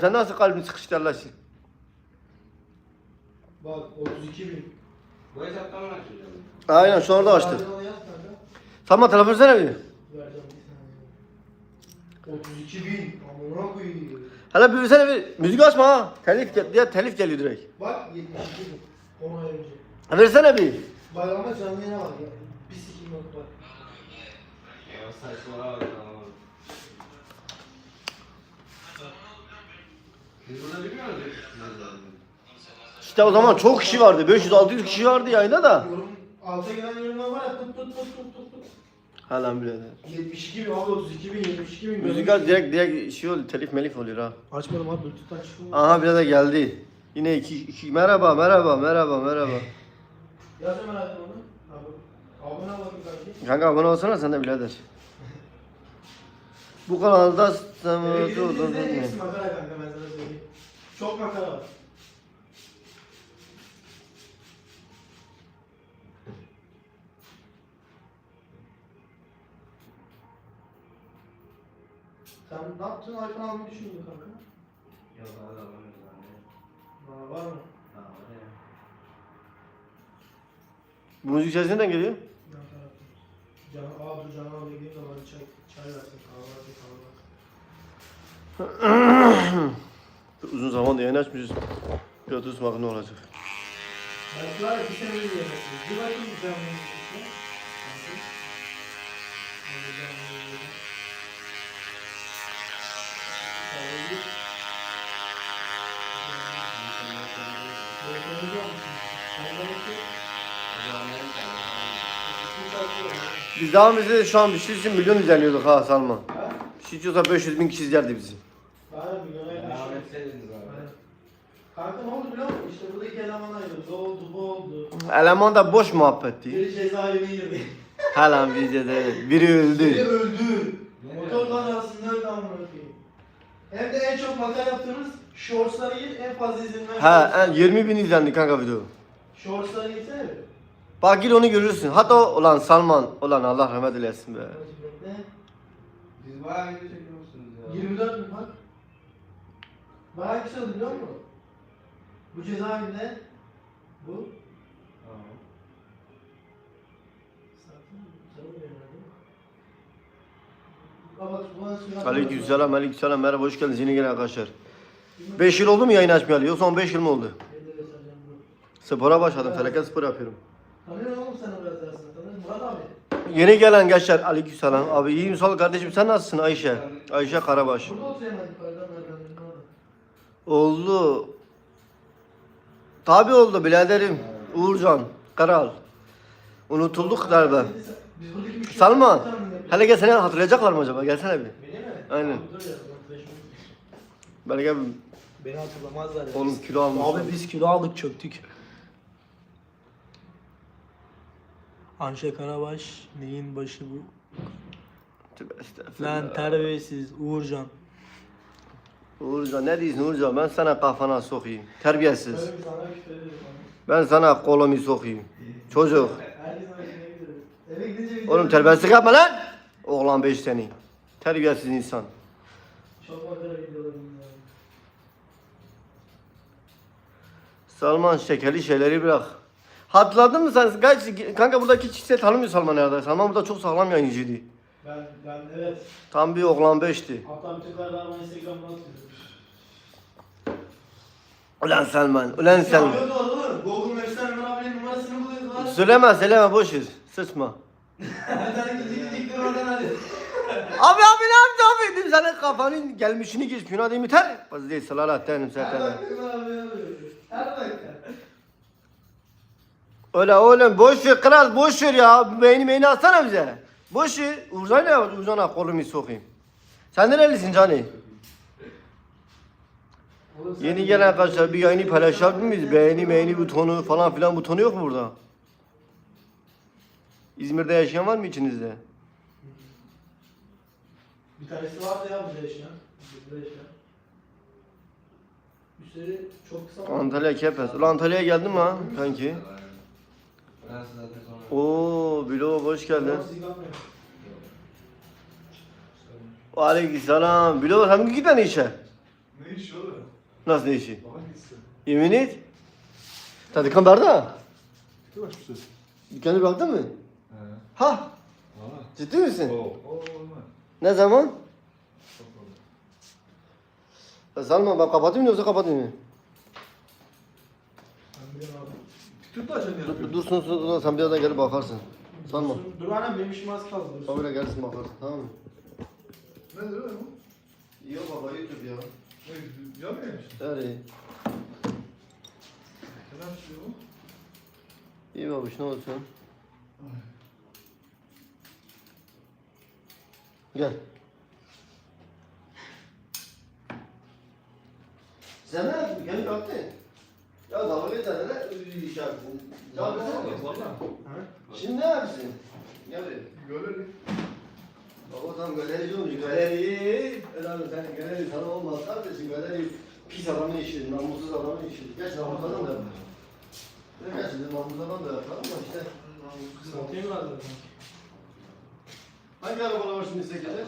Sen nasıl kalbini sıkıştı Allah? Bak 32 bin. Bu hesaptan mı açacağım? Aynen şu anda açtı. Harcama yaz kanka. Tamam telefon versene bir. Vereceğim bir saniye. 32 bin. Amına koyayım. Hele bir versene bir. Müzik açma ha. Telif, gel- diye telif geliyor direkt. Bak 72 bin. 10 ay önce. Ha, Versene bir. Bak ama canlı yayına bak ya. Bir sikim yok bak. Ya saçmalama burada? İşte o zaman çok kişi vardı. 500-600 kişi vardı yayında da. Yorum, alta gelen yorumlar var ya tut tut tut tut tut tut. Hala birader. 72 bin abi 32 bin 72 bin. Müzik aç direkt direkt şey oluyor. Telif melif oluyor ha. Açmadım abi Bluetooth'tan çıkıyor. Aha birader geldi. Yine iki, iki merhaba merhaba merhaba merhaba. Yaz hemen hayatım onu. Abi. Abone ol bakayım kardeşim. Kanka abone olsana sen de birader. Bu kanalda Eve samimi gidince de hepsi makara kanka ben sana söyleyeyim. Çok makara var. Sen ne yaptın? iPhone almayı düşündün kanka. Yok hala alamıyoruz anne. Aa, var mı? Ha var ya. Bu müzik sesi nereden geliyor? Yan tarafta. Can, aa dur Can abi gideyim de bana çay, çay versin. Kahvaltı kahvaltı. Uzun zaman yayın açmışız. Biraz ısmak ne olacak? Ya bir sene bir yemesin. Bir bakayım bir yayın Biz daha önce şu an bir şey için milyon izleniyorduk ha Salman. Bir şey olsa 500 bin kişi izlerdi bizi. Devam etseydiniz abi. Kanka ne oldu biliyor musun? İşte buradaki elemanlar ayrıldı. O oldu, bu oldu. Eleman da boş muhabbetti. Biri cezaevine girdi. Helan bizde de biri Biri öldü. öldü. Motorlar arasında öldü amına koyayım. Hem de en çok makara yaptığımız shortsları gir en fazla izlenilen Ha en 20 bin izlendi kanka video. Shortsları girsene bir. Bak gel onu görürsün. Hatta o ulan Salman ulan Allah rahmet eylesin be. Ne? Siz bayağı video çekiyorsunuz ya. 24 bin bak. Bayağı güzel oldu biliyor musun? Bu cezaevinde bu. Tamam. Aleykümselam aleykümselam merhaba hoş geldiniz yine gelen arkadaşlar. 5 yıl oldu mu yayın açmayalı yoksa 15 yıl mı oldu? Spora başladım felaket spor yapıyorum. Tanıyor oğlum sen o biraz aslında. Tanıyor Murat abi. Yeni gelen gençler aleykümselam. Abi iyiyim sağ ol kardeşim sen nasılsın Ayşe? Ayşe Karabaş. Burada yukarıdan. Oldu. Tabi oldu biraderim. Uğurcan, Karal. Unutulduk galiba. Salman, hele gel seni hatırlayacaklar mı acaba? Gelsene bir. Aynen. Gel. Beni hatırlamazlar ya. Oğlum kilo almış. Abi biz kilo aldık çöktük. Anşe Karabaş neyin başı bu? Tövbe estağfurullah. Lan terbiyesiz Uğurcan. Uğurcan ne diyorsun Uğurcan? Ben sana kafana sokayım. Terbiyesiz. Ben sana kolumu sokayım. Çocuk. Oğlum terbiyesizlik yapma lan. Oğlan beş seni. Terbiyesiz insan. Salman şekerli şeyleri bırak. Hatırladın mı sen? Kaç, kanka buradaki kişi tanımıyor Salman herhalde. Salman burada çok sağlam yayıncıydı. Ben, ben evet. Tam bir oğlan beşti. Hatta bütün kararlarımı Instagram'dan atıyorum. Ulan Salman, ulan Salman. Ya doğru oğlum. Google Maps'ten Ömer abinin numarasını buluyoruz lan. Söyleme söyleme boş ver. Sıçma. Oradan hadi. Abi abi ne yaptı abi? Dedim senin kafanın gelmişini geçmiyor. Hadi biter. Bazı değil salalat denim Her zaten. dakika abi yapıyor. Her dakika. Öyle oğlum boş ver kral boş ver ya. Beyni beyni atsana bize. Uğurcan ne yapar? Uğurcan'a kolumu sokayım. Sen nerelisin Cani? Yeni gelen arkadaşlar bir yayını paylaşabilir miyiz? Beğeni beğeni butonu falan filan butonu yok mu burada? İzmir'de yaşayan var mı içinizde? Bir tanesi vardı ya burada yaşayan. Burada yaşayan. Üstleri çok kısa. Antalya Kepez. Ulan Antalya'ya geldin mi ha kanki? Burası zaten sonra. Oo Bilo hoş geldin. Aleykümselam. Bilo sen bugün gitmedin işe. Mühür değişiyor oğlum. Nasıl? Bana gitsin. Yemin et. Kabarda. Bitti mi şu söz? Dükkanı baktın mı? He. Ha, Valla. ciddi misin? Oo. Oo. Ne zaman? Çok oldu. Ya Salma ben kapatayım mı yoksa kapatayım mı? Ben biliyorum abi. Tütün de açan Dur, yapıyor. dursun dursun sen birazdan gelip bakarsın. Salma. Dur, annem benim işim az kaldı. Dur. Babayla gelsin bakarsın tamam mı? Nedir öyle bu? Yok baba YouTube ya. Ne? Yan mı yemiş? Yani Neden açıyor bu? iyi babuş ne olsun? Gel. Sen ne yaptın? Ya dalga geçer ne? İş yaptın. Ya ne Valla. Ha? Şimdi ne yapsın? Gel. Görelim. Baba tam galerici olmuş. Galeri. Helal olsun sen galeri sana olmaz kardeşim. Galeri pis adamın işi, namussuz adamın işi. Geç namussuz adam da yapar. De namussuz adam da yapar ama işte. Satayım zaten. Hangi arabalar var şimdi sekizde?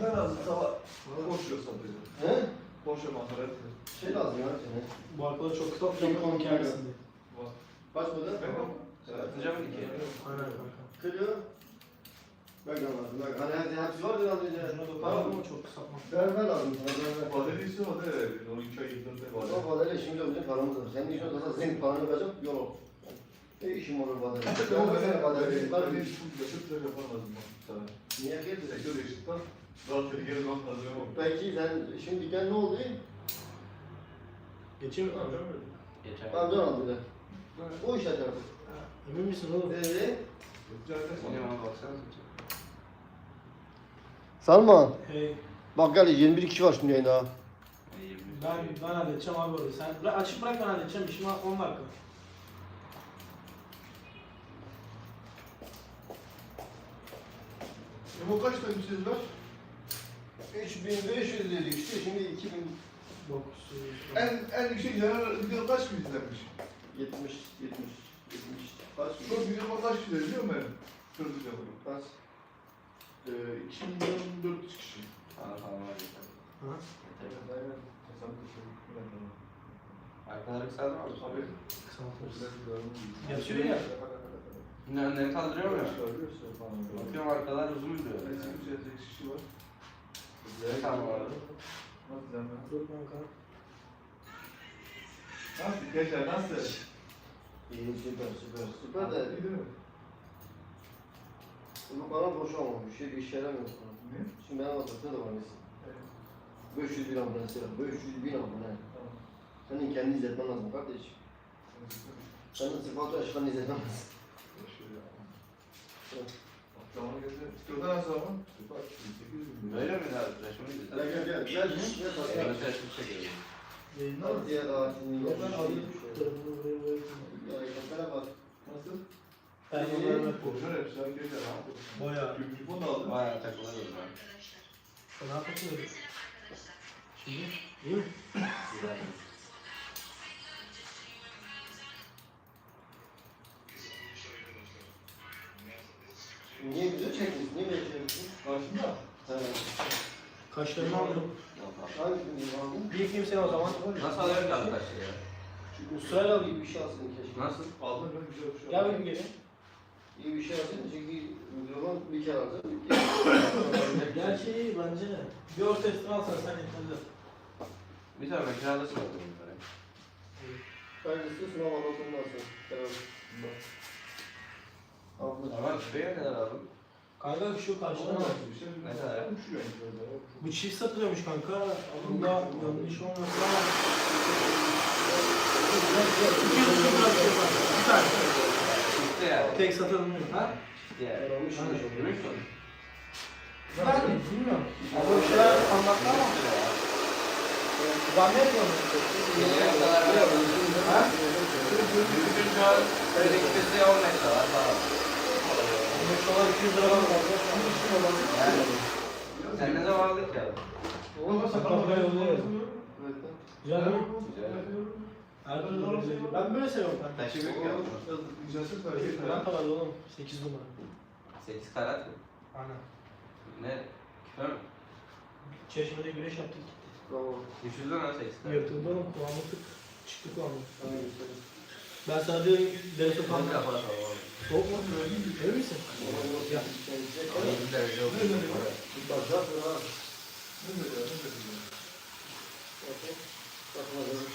Ne lazım sabah? Boş yok sadece. He? Boş yok mantar et. Şey lazım ya sene. Bu arkaları çok kısa. Çok Çok komik diye. Kaç model? Satacağım iki. Aynen kanka. Kırıyor. Bak anladım. Bak hani hepsi, hepsi var ya az önce. Para mı çok kısa mı? Verme lazım. Baderisi o da 12 ay yıldır O var. kadar şimdi bizim paramız var. Senin işin olsa senin paranı verecek yol ol. Ne işim olur badere? Ben badere vereyim. Ben Ben hiç bu yaşıtlar yapamazdım sana. Niye geldi? Sektör eşitler. Daha tehlikeli bak hazırlamam. Peki sen şimdi dükkan ne oldu? Geçeyim mi? Geçen. Ben dön aldı da. O işler tarafı. Emin misin oğlum? Eee? Benim ama baksana. Salma. Hey. Bak gel 21 kişi var şimdi yayında ha. Ben, ben halledeceğim abi orayı. Sen bırak, açık bırak ben halledeceğim. İşim 10 dakika. E bu kaç tane siz var? 3500 dedik işte şimdi 2000 9. En en yüksek yarar video kaç bin izlenmiş? 70 70 70 kaç Şu video kaç kişi izliyor mu benim? Şurada yapıyorum. kaç Ee, 2 milyon 400 kişi. Tamam tamam hadi. Ha? Arkaları kısaldı mı? Tabii. Kısaltırız. Yapıyor ya. Önleri kaldırıyor mu? Bakıyorum arkalar uzun duruyor. kişi var. Tamam abi. Nasıl yani? Dur kanka. Nasıl? Gençler nasıl? İyi süper süper süper de İyi değil bu bana boş ama bir şey bir işe yaramıyor sana. Ne? Şimdi benim WhatsApp'ta da var mesela. 500 bin abonesi var 500 bin abone. Tamam. Senin kendini izletmen lazım kardeşim. Senin sıfatı aşkını izletmen lazım. Şöyle yapalım. Zamanı getir. Sıkıldan nasıl ama? Süper. 800 bin. Böyle mi daha? Reşimi Gel gel gel gel gel gel çekiyorum. Yayınlar diye daha Yok ben alayım. Ya yakala bak. Nasıl? Ben onları Konuşan hepsi. Sen gece ne yapıyorsun? Bayağı. Mikrofon da aldın. Bayağı takılır o zaman. Ne yapıyorsun? Şimdi iyi mi? Güzel. Niye video çekmiş? Niye çekmiş? Karşında. He. Kaşlarını aldım. Hangi film aldın? Seni o zaman. Nasıl alıyor ki arkadaşlar ya? Çünkü sırayla al iyi bir şey alsın keşke. Nasıl? Aldın mı? Güzel bir şey. Gel bakayım geri. İyi bir şey alsın çünkü mikrofon bir kere alsın. iyi bence. Bir orkestra alsan sen yeterli. Bir tane ben kiralasın bakalım bunları. Ben istiyorsun ama anlatımını alsın. Ama şuraya kadar aldın? Kanka şu karşıdan al. Ne kadar? Bu çift satılıyormuş kanka. Bunda yanlış olmasın ama. 200 lira bırakıyor kanka. Bir tane. İşte yani. Tek satılmıyor. Ha? İşte yani. Almışım. Demek ki Ben bilmiyorum. Ama bir şeyler anlattı ama. Zannetmiyorum. Geceye kadar böyle Ha? Bütün şu an böyle gitmesi 10 metre var falan. Metrolar 200 lira var. Yani. Sen ne zaman aldın ki abi? Yolluyoruz. Evet. Güzel mi? Güzel. Güzel. Ben böyle seviyorum. Taşı büyük ya. Ben kadar oğlum. 8 numara. 8 karat mı? Aynen. Ne? Küpe mi? Çeşmede güneş yaptık. Tamam. Düşürdün ha seksten. Yırtıldı oğlum kulağıma tık. Çıktı. Tamam gösterin. Ben sana diyorum dere sokağı. Tam kafa tamam. Soğuk mu? Emin misin? Ya. Bir derece oldu. Bak bak ha. Ne dedi ya? Ne dedi ya? Bakın. Bakın bakalım.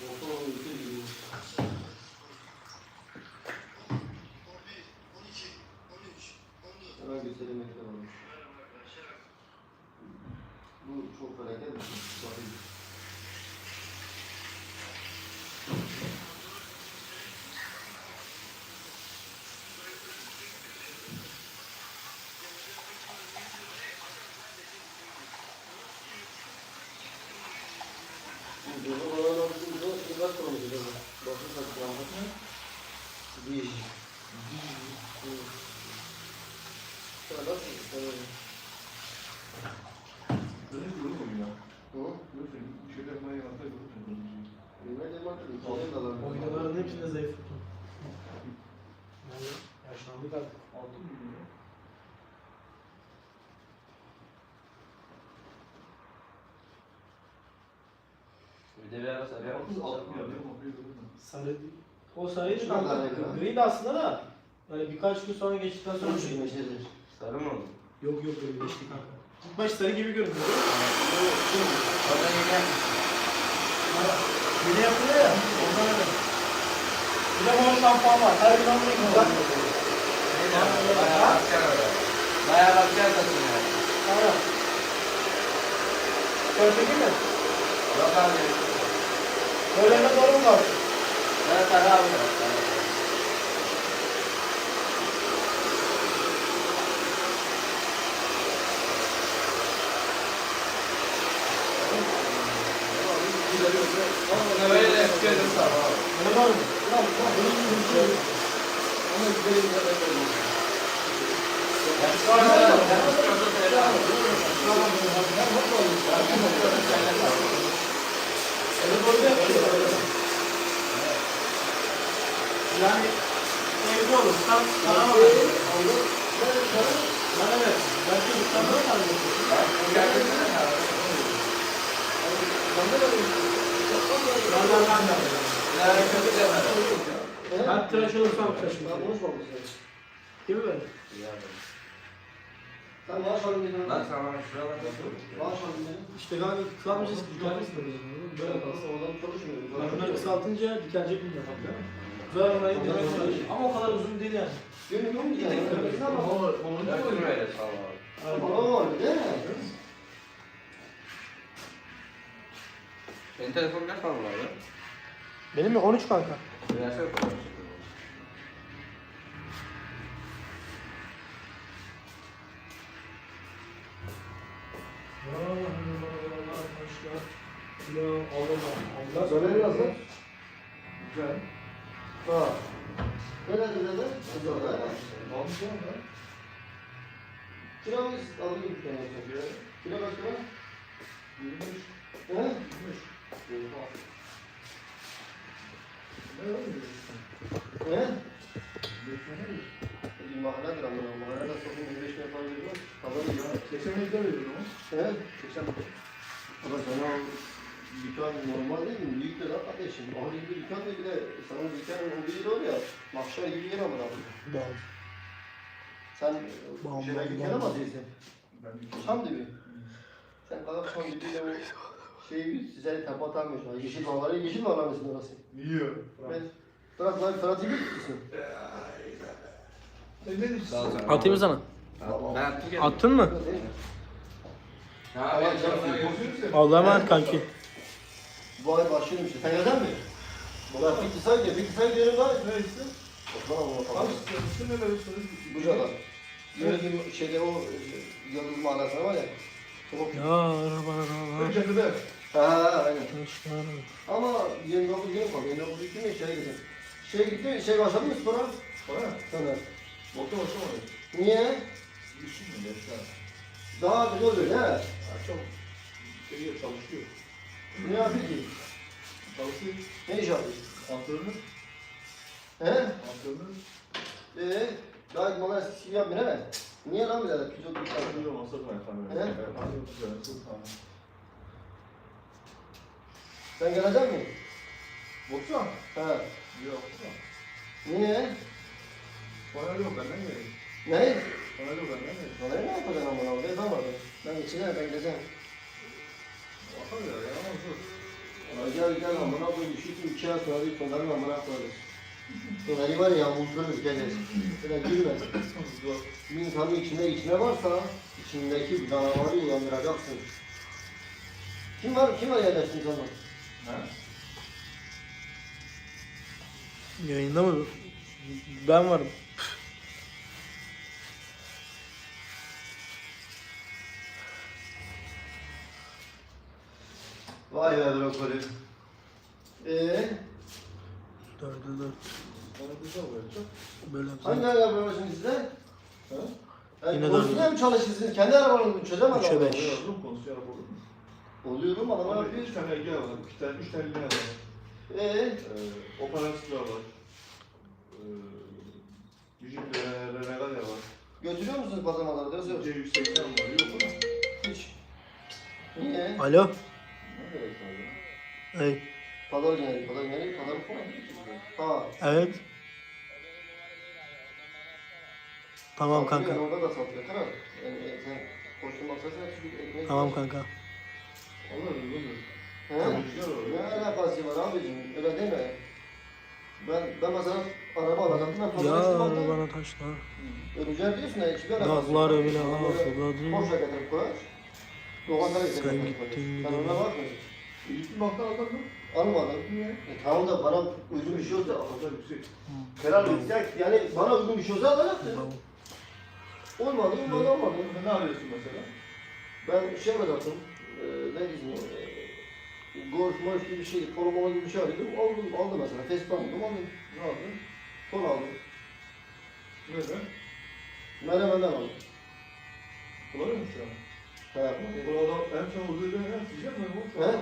Bokun ülke gibi. Hemen göstereyim ekran onu. Bu çok felaket bir şey. Bakayım. Bizim kalmış acaba? Bakın. Oynaların hepsinde zayıf. Yani yaşlandık artık. Altın mı ya? Bir de bir ara sarı Altın yapmışsın. altın ya. Benim okuyı görmedim. Sarı O sarıydı Şuradan kanka. ekran. Gri de aslında da. Yani birkaç gün sonra geçtikten sonra şey. şu meşedir. Sarı mı oldu? Yok yok öyle geçti kanka. İlk baş sarı gibi görünüyor. Oradan yapmışsın. Yeni yapılıyor ya. Ondan öyle. Bir de mor şampuan var. Her gün onu kullanmıyor. Bayağı bakacak öyle. Bayağı bakacak tatlım yani. Şöyle çekeyim mi? Yok abi. Ne doğru mu var? Ben sarı abi. Bunu böyle Yani evde olur. Tam sana mı? Ben evet. Ben çocuktan da kaldım. Ben ben ben ben. Ben tıraş olursam tıraşım. Ben konuşmamışsın. Değil mi böyle? Sen maaş alın dedin. Lan sana Maaş alın dedin. İşte kanka kısaltmayacağız ki dikenli Böyle kalsın. Oradan çalışmıyorum. Ben bunları kısaltınca dikenecek mi yapar ya? Böyle orayı demek. Ama o kadar uzun değil yani. Günüm yok yani? Abi. Oo, değil mi? Senin telefonun ne falan var ya? Benim mi? 13 kanka. Versene fotoğraf Allah Söyle nasıl? Güzel. Ha. Böyle dedi. Güzel. Almış var mı? Kiramız alayım bir tane yapacak. Kira kaç lira? 25. He? 25. Ne öyle He? diyorsun? Bir mahalle gramına. Mahallede sokun 25 lira para veriyor. Kazanır ya. 80 milyon veriyorum ama. He? 80 milyon. Ama sana dükkan normal değil mi? Büyük de lan kardeşim. Ahli bir dükkan değil bile. Sana dükkan bir yeri var ya. Mahşer gibi yer ama abi. Sen Bam, şeyler dükkana mı? Ben bir Çam dibi. Sen kalk çam dibiyle o şeyi seni tepe atamıyorsun. Yeşil bağları yeşil bağlar mısın orası? Yiyor. Ben Fırat lan Fırat gibi ol sana. Atayım sana? Ben. Attın mı? Allah'a emanet kanki. Bu ay başlıyorum işte. Sen neden mi? Ulan bitti say diyor. Bitti say diyorum lan. Ne işte? Osman ama Abi bakalım. sen ne veriyorsun? Bu kadar. Böyle şeyde o e, yıldız mağarasına var ya. Çok Ya arabalar. Önce de. Ha ha aynen. Ama 29 gün kaldı. 29 gitti mi şeye gitti. Şey gitti, şey başladı mı spora? Bana. Sana. Bokta başlamadı. Niye? Düşün mü yaşlar? Daha güzel oluyor he. Akşam şey çalışıyor. Ne yapıyor ki? Çalışıyor. Ne iş yapıyor? Antrenör. He? Antrenör. Ee, daha eskisi gibi yapmıyor he? Niye lan birader? Pilot bir tane. Takılıyor masa koyar kamerayı. He? Sen gelecek misin? Boksa? He. Yok. Niye? Bana yok benden gelin. Ne? Bana yok benden gelin. Bana ne yapacaksın amına koyayım? Yapamadım. Ben içine ben gideceğim. Bakar ya. Ya gel gel amına koyayım. Şu iki ay sonra bir tonların amına koyarız. Tonları var ya vurdururuz gelir. Böyle. Zor. Bir insanın içinde içine varsa içindeki bir canavarı uyandıracaksın. Kim var? Kim var yerleştin sana? He? Yayında mı? Ben varım. Vay be brokoli. Eee? Dörde dört. Bana güzel oluyor. Çok. Böyle Hangi yapsam. araba var şimdi sizde? He? Yani Yine konusunda dördü. mı çalışırsınız? Kendi arabanızı mı çözemez Üçe adam? beş. Oluyor, konuşuyor araba olur mu? Oluyorum adamlar Ama yapıyor. üç tane erkeğe var, iki tane, üç tane var. Eee? Ee, operatörler var. Ee, Vücut renegalya var. Götürüyor musunuz pazarmalara? Nasıl yok? C180 var, yok mu? Hiç. Niye? Alo. Pazar geneli, pazar geneli, pazar falan. Ha. Evet. Tamam kanka. Orada da satılıyor. Tamam. Yani sen koştun maksasına çünkü ekmek Tamam kanka. Olur, olur. He? Ne alakası var abicim? Öyle deme. Ben, ben mesela araba alacaktım. Ben Ya pazara çıktım hatta. bana taşla. Rüzgar diyorsun ya. Dağlar evine hafızladı. Boşa getirip koyar. Doğanlara Sen getirip gittin Sen ona. İlk bakta aldın mı? Almadım. Niye? E tamam da bana uygun bir şey olsa Fazla yüksek. Helal yüksek. Yani bana uygun bir şey olsa alacaktım. Tamam. Olmadı, olmadı, olmadı. Ne arıyorsun mesela? Ben şey alacaktım. E, ne diyeyim? E, golf, golf gibi bir şey, molo gibi bir şey arıyordum. Aldım, aldım mesela. Vespa aldım, aldım. Ne aldın? Polo aldım. Neden? Menemen'den aldım. Kullanıyor musun şu an? Burada en uzun ne? Sıcak mı bu? He?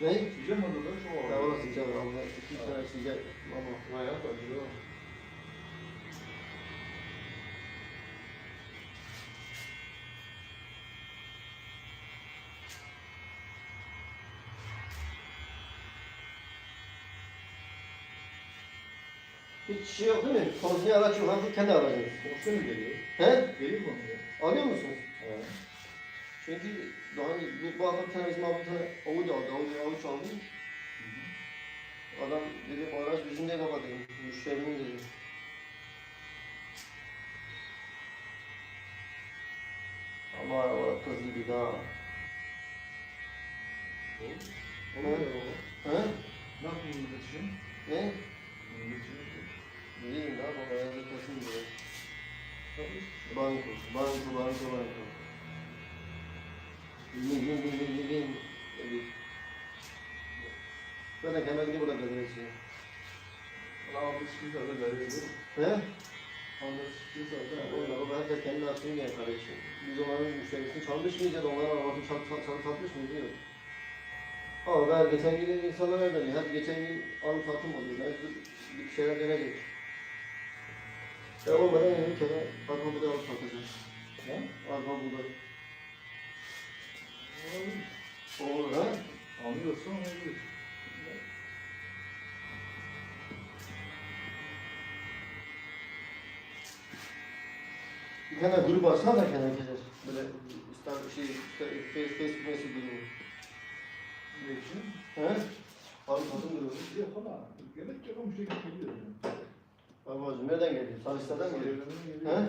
Ne? Sıcak mı burada? Şu Ya var. orası sıcak Allah. İki tane sıcak. Ama. Bayağı acıyor. Hiç şey yok değil mi? Konusunda araç yok. Hadi kendi aracınız. Konuşta mı geliyor? He? Geliyor mu? Alıyor musunuz? Çünkü önce bu, bu abi bir tane Audi aldı. Audi Audi aldı. Adam dedi araç bizim de baba dedi. Müşterimin dedi. Ama araba kız gibi daha. Oluyor baba. He? Ne yapayım iletişim? Ne? İletişim. Bileyim daha baba yazı kesin diyor. Banko, banko, banko, banko. Bin, bin, bin, bin, bin, bin. Dedi. Ben de kemer gibi burada gezeceğim. Ama bu sıkıntı da geliyor. He? Ama sıkıntı da Onlar o herkes kendi aklını gel kardeşim. Biz onların müşterisini çalmış mıyız ya da onların arabasını çal, çal, çal, satmış mıyız diyor. Ama ben geçen gün insanlar öyle diyor. Hep geçen gün alım satım oluyor. Bir şeyler deneyecek. Ya olmadan yani bir kere arpa buğday alıp satacağım. Ne? Arpa buğday. Olur ha? Anlıyorsan olabilir. Bir tane grup açsana da kendine gelir. Böyle ister şey, Facebook, Facebook, Facebook grubu. Ne için? He? Arpa satım grubu. Yok ama yemek yok ama müşteri geliyor. Babacığım nereden geliyor? Sarıçlar'dan mı geliyor? He?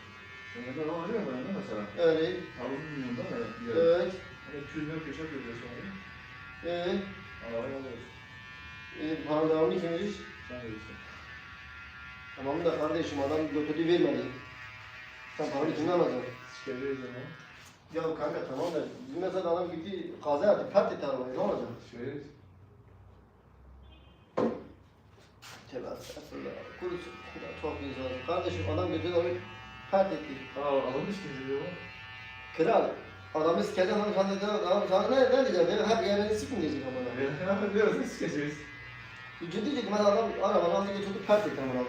Öyle. Evet. Ee, e, para devamlı kimmiş? Tamam da kardeşim adam götürdü vermedi. Sen paranı kimden alacaksın? Ya kanka tamam da mesela adam gitti kaza yaptı, pert etti arabayı, ne olacak? Tövbe estağfurullah. Kurusun. Ya Çok insan. Kardeşim adam götürdü onu etti. aa alınmış kimse diyor? Kral. Adam sana dedi, adam sana ne, ne diyecek? Benim hep yemeğini sikmin diyecek ama. Ne ne sikeceğiz? Ciddi ciddi ben adam arabanın altına götürdü pert etti ama.